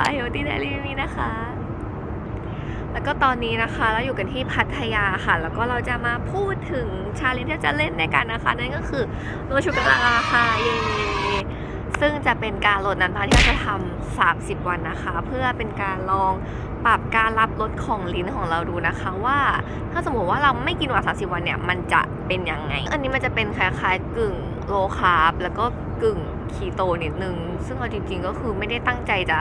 ฟ้าเฮลตี้เดลี่มีนะคะ แล้วก็ตอนนี้นะคะเราอยู่กันที่พัทยาค่ะ แล้วก็เราจะมาพูดถึงชาเลนจ์ที่จะเล่นในกันนะคะ นั่นก็คือโลชูกาลาค่ะเย้ซึ่งจะเป็นการลดน้ำตาลที่เราจะทำ30 วันนะคะ เพื่อเป็นการลองปรับการรับรสของลิ้นของเราดูนะคะว่า ถ้าสมมติว่าเราไม่กินหวาน30วันเนี่ยมันจะเป็นยังไง อันนี้มันจะเป็นคล้ายๆกึ่งโลคาร์บแล้วก็กึ่งคีโตนิดนึง ซึ่งเอาจริงๆก็คือไม่ได้ตั้งใจจะ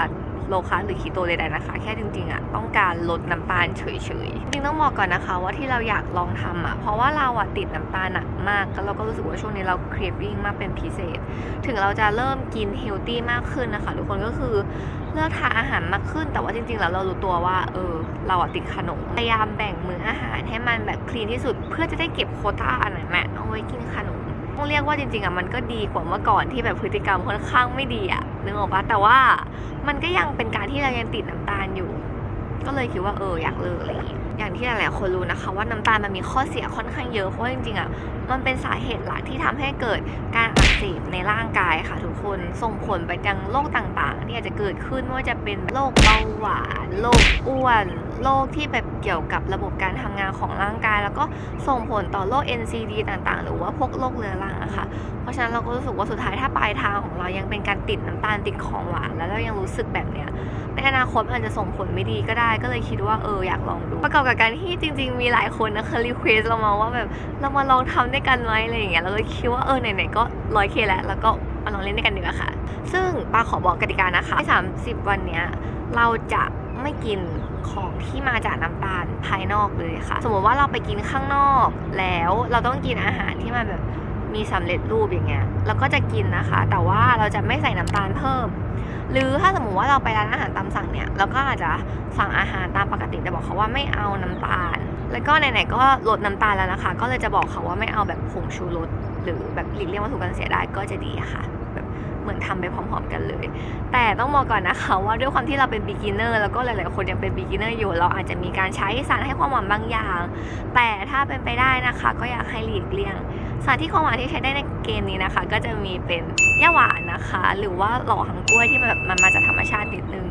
โลคาหรือคีโตใดๆนะคะ แค่จริงๆอะต้องการลดน้ำตาลเฉยๆจริงๆต้องบอกก่อนนะคะ ว่าที่เราอยากลองทำอะเพราะว่าเราอะติดน้ำตาลหนักมากแล้วเราก็รู้สึกว่าช่วงนี้เราเครียดวิ่งมากเป็นพิเศษ ถึงเราจะเริ่มกินเฮลตี้มากขึ้นนะคะ ทุกคนก็คือเลือกทานอาหารมากขึ้น แต่ว่าจริงๆแล้วเรารู้ตัวว่าเออเราอะติดขนมพยายามแบ่งมื้ออาหารให้มันแบบคลีนที่สุด เพื่อจะได้เก็บโคต้าอันนั้นแหละเอาไว้กินขนมต้องเรียกว่าจริงๆอะมันก็ดีกว่าเมื่อก่อนที่แบบพฤติกรรมค่อนข้างไม่ดีอะนึกออกปะแต่ว่า มันก็ยังเป็นการที่เรายังติดน้ำตาลอยู่ ก็เลยคิดว่าเอออยากเลิกอะไรอย่างเงี้ยอย่างที่หลายๆคนรู้นะคะ ว่าน้ำตาลมันมีข้อเสียค่อนข้างเยอะเพราะจริงๆอะมันเป็นสาเหตุหลักที่ทำให้เกิดการอักเสบในร่างกายค่ะทุกคนส่งผลไปยังโรคต่างๆ ที่อาจจะเกิดขึ้นไม่ว่าจะเป็นโรคเบาหวาน โรคอ้วนโรคที่แบบเกี่ยวกับระบบการทำงานของร่างกาย แล้วก็ส่งผลต่อโรค NCD ต่างๆ หรือว่าพวกโรคเรื้อรังอะค่ะ เพราะฉะนั้นเราก็รู้สึกว่าสุดท้ายถ้าปลายทางของเรายังเป็นการติดน้ำตาลติดของหวานแล้วเรายังรู้สึกแบบเนี้ยในอนาคตมันอาจจะส่งผลไม่ดีก็ได้ก็เลยคิดว่าเอออยากลองดูประกอบกับการที่จริง ๆ มีหลายคนนะคะรีเควสเรามาว่าแบบเรามาลองทำด้วยกันไหมอะไรอย่างเงี้ยเราก็คิดว่าเออไหนๆก็ร้อยเคแล้วแล้วก็มาลองเล่นด้วยกันดีกว่าค่ะ ซึ่งปาขอบอกกติกานะคะใน30 วันเนี้ยเราจะ ไม่กินของที่มาจากน้ำตาลภายนอกเลยค่ะ สมมติว่าเราไปกินข้างนอกแล้วเราต้องกินอาหารที่มันแบบมีสำเร็จรูปอย่างเงี้ยเราก็จะกินนะคะ แต่ว่าเราจะไม่ใส่น้ำตาลเพิ่ม หรือถ้าสมมติว่าเราไปร้านอาหารตามสั่งเนี่ยเราก็อาจจะสั่งอาหารตามปกติแต่บอกเขาว่าไม่เอาน้ำตาล แล้วก็ไหนๆก็ลดน้ำตาลแล้วนะคะ ก็เลยจะบอกเขาว่าไม่เอาแบบผงชูรสหรือแบบหลีกเลี่ยงวัตถุกันเสียได้ก็จะดีค่ะ เหมือนทำไปพร้อมๆกันเลย แต่ต้องบอกก่อนนะคะว่าด้วยความที่เราเป็น beginner แล้วก็หลายๆคนยังเป็น beginner อยู่ เราอาจจะมีการใช้สารให้ความหวานบางอย่าง แต่ถ้าเป็นไปได้นะคะ ก็อยากให้หลีกเลี่ยง สารที่ความหวานที่ใช้ได้ในเกมนี้นะคะ ก็จะมีเป็นย่าหวานนะคะ หรือว่าหล่อหังกล้วยที่มันแบบมันมาจากธรรมชาตินิดนึง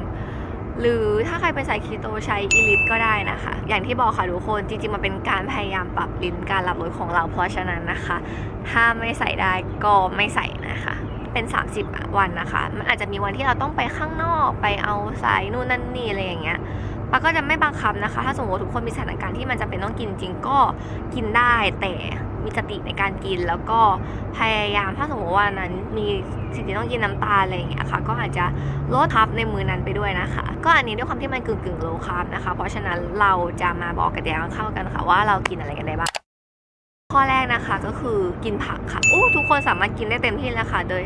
หรือถ้าใครเป็นสายคีโตใช้อีลิทก็ได้นะคะ อย่างที่บอกค่ะทุกคนจริงๆมันเป็นการพยายามปรับลิ้นการรับรสของเราเพราะฉะนั้นนะคะ ถ้าไม่ใส่ได้ก็ไม่ใส่นะคะ เป็น 30 วันนะคะ มันอาจจะมีวันที่เราต้องไปข้างนอกไปเอาสายนู่นนั่นนี่อะไรอย่างเงี้ยปาก็จะไม่บังคับนะคะ ถ้าสมมติว่าทุกคนมีสถานการณ์ที่มันจำเป็นต้องกินจริงก็กินได้แต่มีสติในการกินแล้วก็พยายามถ้าสมมติว่านั้นมีสิ่งที่ต้องกินน้ำตาลอะไรอย่างเงี้ยค่ะ ก็อาจจะลดคับในมือนั้นไปด้วยนะคะ ก็อันนี้ด้วยความที่มันกึ่งกึ่งโลคาร์บนะคะ เพราะฉะนั้นเราจะมาบอกกันเดี๋ยวเข้ากันค่ะว่าเรากินอะไรกันได้บ้าง ข้อแรกนะคะก็คือกินผักค่ะอู้ทุกคนสามารถกินได้เต็มที่เลยค่ะ โดย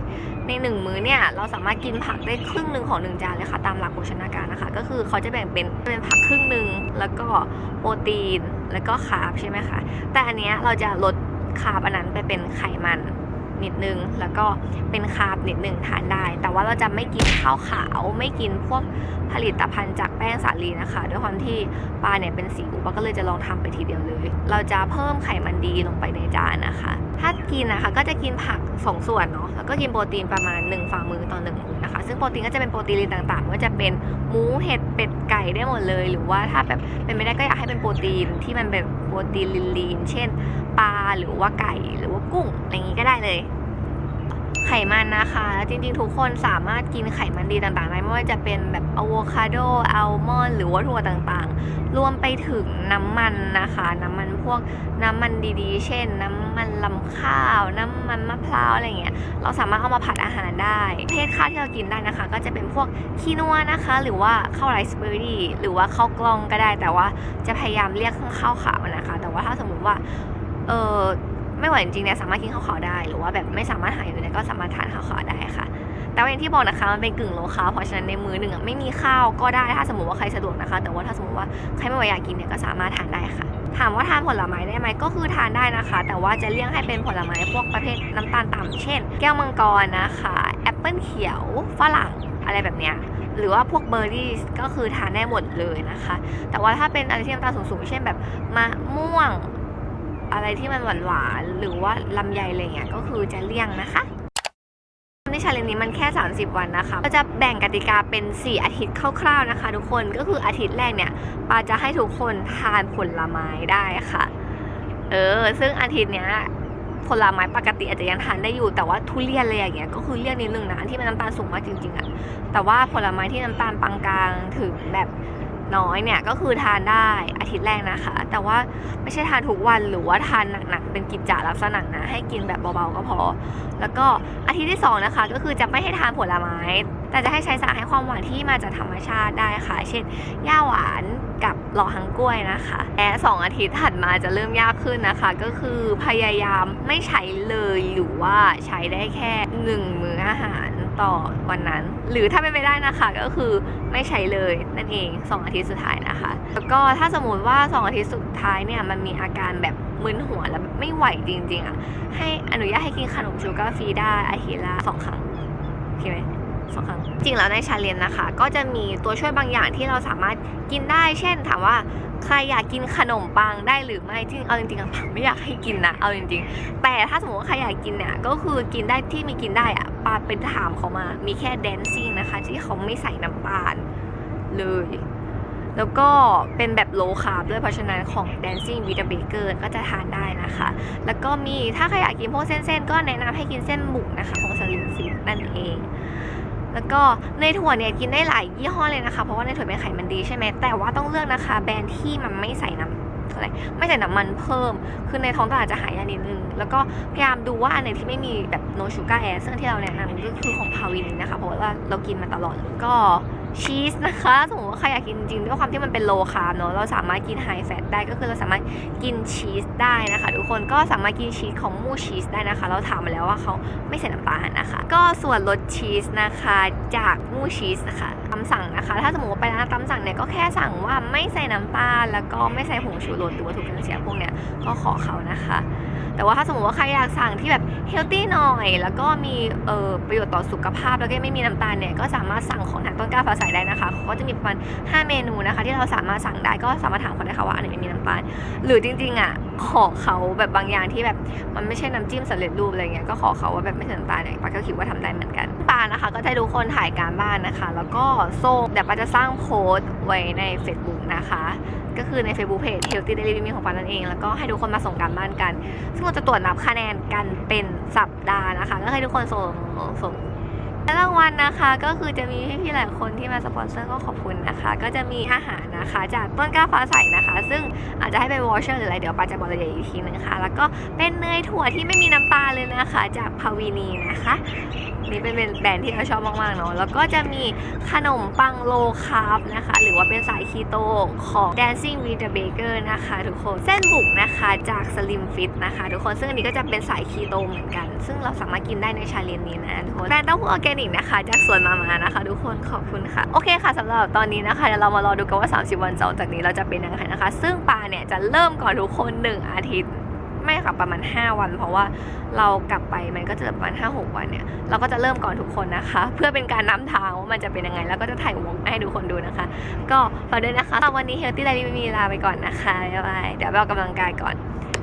ในหนึ่งมื้อเนี่ยเราสามารถกินผักได้ครึ่งหนึ่งของหนึ่งจานเลยค่ะ ตามหลักโภชนาการนะคะ ก็คือเขาจะแบ่งเป็นเป็นผักครึ่งหนึ่งแล้วก็โปรตีนแล้วก็คาร์บใช่ไหมคะแต่อันเนี้ยเราจะลดคาร์บอันนั้นไปเป็นไขมัน นิดนึง แล้วก็เป็นคาร์บนิดนึงทานได้ แต่ว่าเราจะไม่กินข้าวขาว ไม่กินพวกผลิตภัณฑ์จากแป้งสาลีนะคะ ด้วยความที่ปลาเนี่ยเป็นสิวปาก็เลยจะลองทำไปทีเดียวเลย เราจะเพิ่มไขมันดีลงไปในจานนะคะ ถ้ากินนะคะก็จะกินผักสองส่วนเนาะแล้วก็กินโปรตีนประมาณ 1ฝ่ามือต่อหนึ่งมื้อนะคะ ซึ่งโปรตีนก็จะเป็นโปรตีนต่างๆไม่ว่าจะเป็นหมูเห็ดเป็ดไก่ได้หมดเลย หรือว่าถ้าแบบเป็นไม่ได้ก็อยากให้เป็นโปรตีนที่มันเป็น ปรตีนลีนๆเช่นปลาหรือว่าไก่หรือว่ากุ้งอะไรอย่างนี้ก็ได้เลย ไขมันนะคะ จริงๆ ทุกคนสามารถกินไขมันดีต่างๆได้ไม่ว่าจะเป็นแบบอะโวคาโดอัลมอนด์หรือว่าถั่วต่างๆ รวมไปถึงน้ำมันนะคะ น้ำมันพวกน้ำมันดีๆ เช่นน้ำ มันลำข้าว น้ำมันมะพร้าวอะไรเงี้ย เราสามารถเอามาผัดอาหารได้ ประเภทข้าวที่เรากินได้นะคะ ก็จะเป็นพวกคีนัวนะคะ หรือว่าข้าวไรซ์เบอร์รี่หรือว่าข้าวกล้องก็ได้ แต่ว่าจะพยายามเรียกข้าวขาวนะคะ แต่ว่าถ้าสมมุติว่า เออไม่ไหวจริงๆเนี่ยสามารถกินข้าวขาวได้ หรือว่าแบบไม่สามารถหาอยู่เนี่ยก็สามารถทานข้าวขาวได้ค่ะแต่ว่าอย่างที่บอกนะคะมันเป็นกึ่งโลคาเพราะฉะนั้นในมื้อหนึ่งไม่มีข้าวก็ได้ถ้าสมมติว่าใครสะดวกนะคะ แต่ว่าถ้าสมมติว่าใครไม่ไหวอยากกินเนี่ยก็สามารถทานได้ค่ะ ถามว่าทานผลไม้ได้ไหมก็คือทานได้นะคะ แต่ว่าจะเลี่ยงให้เป็นผลไม้พวกประเภทน้ำตาลต่ำเช่น แก้วมังกรนะคะแอปเปิลเขียวฝรั่งอะไรแบบเนี้ยหรือว่าพวกเบอร์รี่ก็คือทานได้หมดเลยนะคะ แต่ว่าถ้าเป็นอะไรที่น้ำตาลสูงๆ เช่นแบบมะม่วง อะไรที่มันหวานๆหรือว่าลำไยอะไรเงี้ยก็คือจะเลี่ยงนะคะ ในชาเลนจ์นี้มันแค่ 30 วันนะคะก็จะแบ่งกติกาเป็น 4 อาทิตย์คร่าวๆนะคะ ทุกคนก็คืออาทิตย์แรกเนี่ยปาจะให้ทุกคนทานผลไม้ได้ค่ะ เออ ซึ่งอาทิตย์เนี้ยผลไม้ปกติอาจจะยังทานได้อยู่แต่ว่าทุเรียนอะไรอย่างเงี้ยก็คือเลี่ยงนิดนึงนะที่มันน้ำตาลสูงมากจริงๆอะแต่ว่าผลไม้ที่น้ำตาลปานกลางถึงแบบ น้อยเนี่ยก็คือทานได้อาทิตย์แรกนะคะ แต่ว่าไม่ใช่ทานทุกวันหรือว่าทานหนักๆเป็นกิจจาลักษณะนะให้กินแบบเบาๆก็พอ แล้วก็อาทิตย์ที่สองนะคะก็คือจะไม่ให้ทานผลไม้ แต่จะให้ใช้สารให้ความหวานที่มาจากธรรมชาติได้ค่ะ เช่นย่าหวานกับหล่อหังกล้วยนะคะและสองอาทิตย์ถัดมาจะเริ่มยากขึ้นนะคะ ก็คือพยายามไม่ใช้เลยหรือว่าใช้ได้แค่หนึ่งมื้ออาหาร ต่อวันนั้น หรือถ้าเป็นไปได้นะคะก็คือไม่ใช้เลยนั่นเองสองอาทิตย์สุดท้ายนะคะ แล้วก็ถ้าสมมติว่าสองอาทิตย์สุดท้ายเนี่ยมันมีอาการแบบมึนหัวแล้วไม่ไหวจริงๆอะให้อนุญาตให้กินขนมชูการ์ฟรีได้อาทิตย์ละสองครั้งโอเคไหม สองครั้งจริงแล้วในชาเลนจ์นะคะ ก็จะมีตัวช่วยบางอย่างที่เราสามารถกินได้ เช่นถามว่าใครอยากกินขนมปังได้หรือไม่จริงเอาจริงๆอะปังไม่อยากให้กินนะเอาจริง ๆ แต่ถ้าสมมติว่าใครอยากกินเนี่ยก็คือกินได้ที่มีกินได้อะปาเป็นถามเขามามีแค่แดนซิ่งนะคะ ที่เขาไม่ใส่น้ำตาลเลยแล้วก็เป็นแบบโลคาร์บด้วยเพราะฉะนั้นของ Dancing with the Baker ก็จะทานได้นะคะ แล้วก็มีถ้าใครอยากกินพวกเส้นๆ ก็แนะนำให้กินเส้นหมูนะคะ ของสลิมฟิตนั่นเอง แล้วก็ในถั่วเนี่ยกินได้หลายยี่ห้อเลยนะคะ เพราะว่าในถั่วเป็นไขมันดีใช่ไหมแต่ว่าต้องเลือกนะคะ แบรนด์ที่มันไม่ใส่น้ำอะไรไม่ใส่น้ำมันเพิ่ม คือในท้องตลาดจะหายากนิดนึง แล้วก็พยายามดูว่าอันไหนที่ไม่มีแบบโนชูการ์แอร์ซึ่งที่เราแนะนำก็คือของพาวินนะคะ เพราะว่าเรากินมาตลอดก็ ชีสนะคะสมมติว่าใครอยากกินจริงด้วยความที่มันเป็นโลคาร์บเนอะเราสามารถกินไฮแฟตได้ก็คือเราสามารถกินชีสได้นะคะ ทุกคนก็สามารถกินชีสของมูชีสได้นะคะ เราถามมาแล้วว่าเขาไม่ใส่น้ำตาลนะคะ ก็ส่วนลดชีสนะคะจากมูชีสนะคะตามสั่งนะคะ ถ้าสมมติว่าไปร้านตามสั่งเนี่ยก็แค่สั่งว่าไม่ใส่น้ำตาลแล้วก็ไม่ใส่ผงชูรสหรือวัตถุกันเสียพวกเนี้ยก็ขอเขานะคะ แต่ว่าถ้าสมมติว่าใครอยากสั่งที่แบบเฮลตี้หน่อย แล้วก็มีเอ่อประโยชน์ต่อสุขภาพแล้วก็ไม่มีน้ำตาลเนี่ยก็สามารถสั่งของทางต้นกล้าฟ้าใสได้นะคะเขาก็จะมีประมาณ5เมนูนะคะ ที่เราสามารถสั่งได้ก็สามารถถามเขาได้ค่ะว่าอันไหนไม่มีน้ำตาล หรือจริงๆอะขอเขาแบบบางอย่างที่แบบมันไม่ใช่น้ำจิ้มสำเร็จรูปอะไรเงี้ยก็ขอเขาว่าแบบไม่ใส่น้ำตาลเนี่ยปาก็คิดว่าทำได้เหมือนกันปานะคะ ก็จะให้ทุกคนถ่ายการบ้านนะคะ แล้วก็โซ่เดี๋ยวปาจะสร้างโพสต์ไว้ใน Facebook นะคะ ก็คือใน Facebook Page Healthy Daily Living ของปานั่นเอง แล้วก็ให้ทุกคนมาส่งการบ้านกัน ซึ่งเราจะตรวจนับคะแนนกันเป็นสัปดาห์นะคะ ก็ให้ทุกคนส่งส่ง และรางวัลนะคะก็คือจะมีพี่ๆหลายคนที่มาสปอนเซอร์ก็ขอบคุณนะคะ ก็จะมีอาหารนะคะ จากต้นกล้าฟ้าใสนะคะ ซึ่งอาจจะให้เป็นวอชเชอร์หรืออะไรเดี๋ยวปาจะบอกรายละเอียดอีกทีนึงค่ะ แล้วก็เป็นเนยถั่วที่ไม่มีน้ำตาลเลยนะคะ จากพาวีนีนะคะนี่เป็นแบรนด์ที่เราชอบมากๆเนาะแล้วก็จะมีขนมปังโลคาร์บนะคะ หรือว่าเป็นสายคีโตของ Dancing with the Baker นะคะ ทุกคนเส้นบุกนะคะจาก Slim Fit นะคะ ทุกคนซึ่งอันนี้ก็จะเป็นสายคีโตเหมือนกัน ซึ่งเราสามารถกินได้ในชาเลนจ์นี้นะทุกคนแบรนด์เต้าหู้ออร์แกนิกนะคะ จากสวนมามานะคะ ทุกคนขอบคุณค่ะ โอเคค่ะสำหรับตอนนี้นะคะเดี๋ยวเรามารอดูกันว่า 30 วันจากนี้เราจะเป็นยังไงนะคะ ซึ่งปาเนี่ยจะเริ่มก่อนทุกคน 1 อาทิตย์ไม่ค่ะประมาณ 5 วัน เพราะว่าเรากลับไปมันก็จะประมาณ 5-6 วันเนี่ย เราก็จะเริ่มก่อนทุกคนนะคะ เพื่อเป็นการนำทางว่ามันจะเป็นยังไง แล้วก็จะถ่ายวงให้ทุกคนดูนะคะ ก็ฝากด้วยนะคะสำหรับวันนี้ Healthy Diary ไม่มีลาไปก่อนนะคะบ๊ายบายเดี๋ยวไปออกกำลังกายก่อน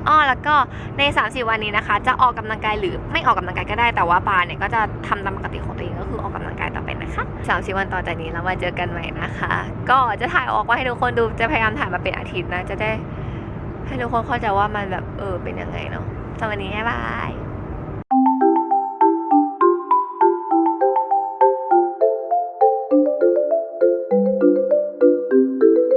อ้อแล้วก็ใน30วันนี้นะคะ จะออกกำลังกายหรือไม่ออกกำลังกายก็ได้แต่ว่าปาเนี่ยก็จะทำตามปกติของตัวเองก็คือออกกำลังกายต่อไปนะคะ30วันต่อจากนี้แล้วมาเจอกันใหม่นะคะ ก็จะถ่ายออกมาให้ทุกคนดูจะพยายามถ่ายมาเป็นอาทิตย์นะจะได้ให้ทุกคนเข้าใจว่ามันแบบเออเป็นยังไงเนาะสำหรับวันนี้บ๊ายบาย